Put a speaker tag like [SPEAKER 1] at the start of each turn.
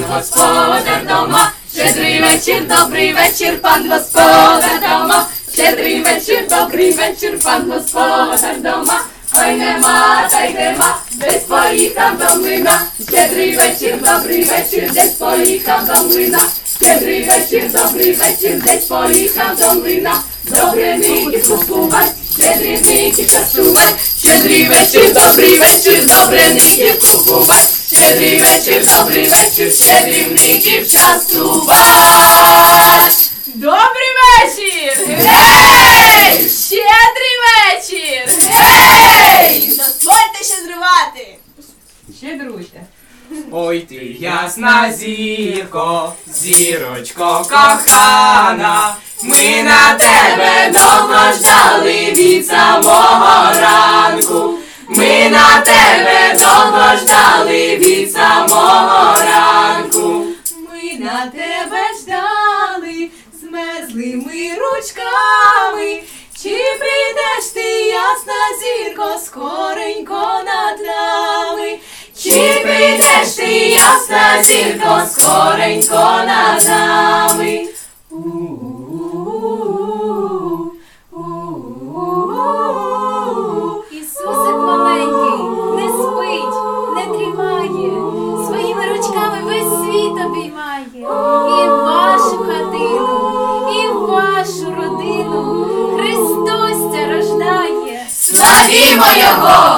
[SPEAKER 1] пан господар дома. Щедрий вечір, добрий вечір, пан господар дома. Щедрий вечір, добрий вечір, пан господар дома. Ой нема, та й нема, десь поїхав до млина. Щедрий вечір, добрий вечір, десь поїхав до млина. Щедрий вечір, добрий вечір, десь поїхав до млина. Добре ники купувати, щедрі ники частувати. Щедрий вечір, добрий вечір, добре ники купувати. Щедрий вечір, добрий вечір, щедрівників частувати.
[SPEAKER 2] Добрий вечір!
[SPEAKER 1] Гей!
[SPEAKER 2] Щедрий вечір!
[SPEAKER 1] Гей!
[SPEAKER 2] Дозвольте щедрувати! Щедруйте.
[SPEAKER 3] Ой ти ясна зірко, зірочко кохана, ми на тебе довго на тебе ждали,
[SPEAKER 2] змерзли ми ручками. Чи прийдеш ти, ясна зірко, скоренько над нами?
[SPEAKER 1] Чи прийдеш ти, ясна зірко, скоренько над нами?
[SPEAKER 4] Обіймає. І вашу хатину, і вашу родину Христос рождає.
[SPEAKER 1] Славімо Його!